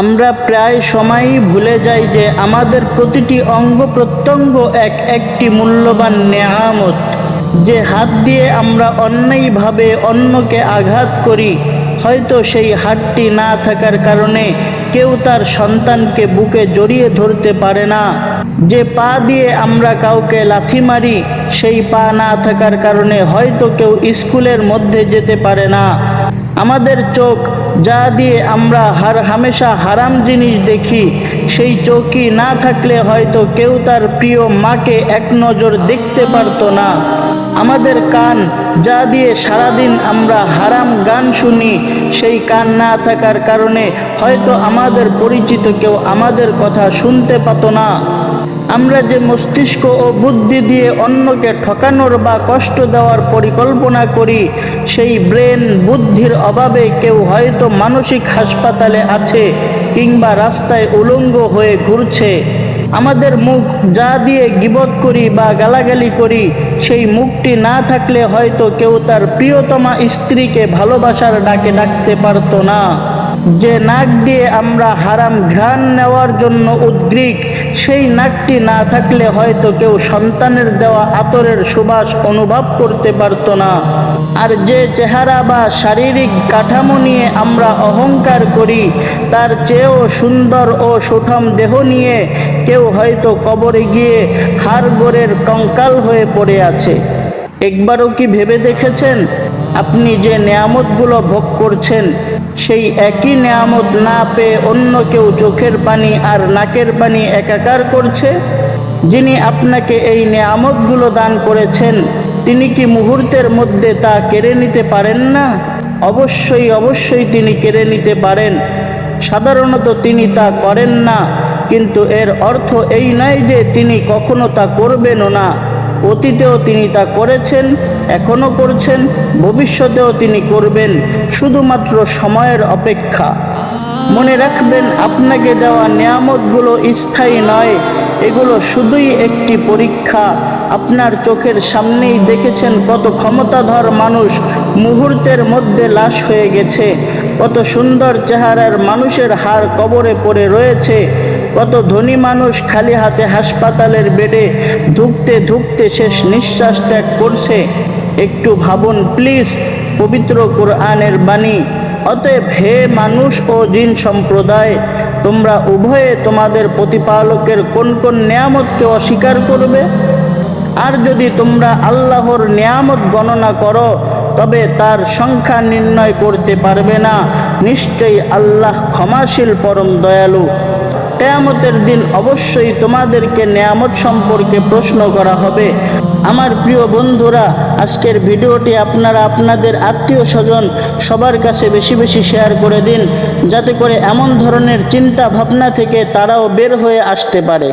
আমরা প্রায় সময়ই ভুলে যাই যে আমাদের প্রতিটি অঙ্গ প্রত্যঙ্গ এক একটি মূল্যবান নেয়ামত। যে হাত দিয়ে আমরা অন্যায়ভাবে অন্যকে আঘাত করি, হয়তো সেই হাতটি না থাকার কারণে কেউ তার সন্তানকে বুকে জড়িয়ে ধরতে পারে না। যে পা দিয়ে আমরা কাউকে লাথি মারি, সেই পা না থাকার কারণে হয়তো কেউ স্কুলের মধ্যে যেতে পারে না। আমাদের চোখ যা দিয়ে আমরা হার হামেশা হারাম জিনিস দেখি, সেই চৌকি না থাকলে হয়তো কেউ তার প্রিয় মাকে এক নজর দেখতে পারতো না। আমাদের কান যা দিয়ে সারাদিন আমরা হারাম গান শুনি, সেই কান না থাকার কারণে হয়তো আমাদের পরিচিত কেউ আমাদের কথা শুনতে পাত না। আমরা যে মস্তিষ্ক ও বুদ্ধি দিয়ে অন্যকে ঠকানোর বা কষ্ট দেওয়ার পরিকল্পনা করি, সেই ব্রেন বুদ্ধির অভাবে কেউ হয়তো মানসিক হাসপাতালে আছে কিংবা রাস্তায় উলঙ্গ হয়ে ঘুরছে। আমাদের মুখ যা দিয়ে গিবত করি বা গালাগালি করি, সেই মুখটি না থাকলে হয়তো কেউ তার প্রিয়তমা স্ত্রীকে ভালোবাসার ডাকে ডাকতে পারতো না। যে নাক দিয়ে আমরা হারাম ঘ্রাণ নেওয়ার জন্য উদ্গ্রীক, সেই নাকটি না থাকলে হয়তো কেউ সন্তানের দেওয়া আতরের সুবাস অনুভব করতে পারতো না। আর যে চেহারা বা শারীরিক কাঠামো নিয়ে আমরা অহংকার করি, তার চেয়েও সুন্দর ও সুঠম দেহ নিয়ে কেউ হয়তো কবরে গিয়ে হাড়গোড়ের কঙ্কাল হয়ে পড়ে আছে। একবারও কি ভেবে দেখেছেন? আপনি যে নেয়ামতগুলো ভোগ করছেন, সেই একই নেয়ামত না পেয়ে অন্য কেউ চোখের পানি আর নাকের পানি একাকার করছে? যিনি আপনাকে এই নেয়ামতগুলো দান করেছেন তিনি কি মুহূর্তের মধ্যে তা কেড়ে নিতে পারেন না? অবশ্যই অবশ্যই তিনি কেড়ে নিতে পারেন। সাধারণত তিনি তা করেন না, কিন্তু এর অর্থ এই নয় যে তিনি কখনো তা করবেনও না। অতীতেও তিনি তা করেছেন এখনও করছেন, ভবিষ্যতেও তিনি করবেন, শুধুমাত্র সময়ের অপেক্ষা। মনে রাখবেন, আপনাকে দেওয়া নিয়ামতগুলো স্থায়ী নয়, এগুলো শুধুই একটি পরীক্ষা। আপনার চোখের সামনেই দেখেছেন কত ক্ষমতাধর মানুষ মুহূর্তের মধ্যে লাশ হয়ে গেছে, কত সুন্দর চেহারার মানুষের হাড় কবরে পড়ে রয়েছে, কত ধনী মানুষ খালি হাতে হাসপাতালের বেডে ধুকতে ধুকতে শেষ নিঃশ্বাস ত্যাগ করছে। একটু ভাবুন, প্লিজ, পবিত্র কোরআনের বাণী। অতএব হে মানুষ ও জিন সম্প্রদায়, তোমরা উভয়ে তোমাদের প্রতিপালকের কোন কোন নিয়ামতকে অস্বীকার করবে? আর যদি তোমরা আল্লাহর নিয়ামত গণনা করো, তবে তার সংখ্যা নির্ণয় করতে পারবে না। নিশ্চয়ই আল্লাহ ক্ষমাশীল, পরম দয়ালু। কেয়ামতের দিন অবশ্যই তোমাদেরকে নেয়ামত সম্পর্কে প্রশ্ন করা হবে। আমার প্রিয় বন্ধুরা, আজকের ভিডিওটি আপনারা আপনাদের আত্মীয় স্বজন সবার কাছে বেশি বেশি শেয়ার করে দিন, যাতে করে এমন ধরনের চিন্তা ভাবনা থেকে তারাও বের হয়ে আসতে পারে।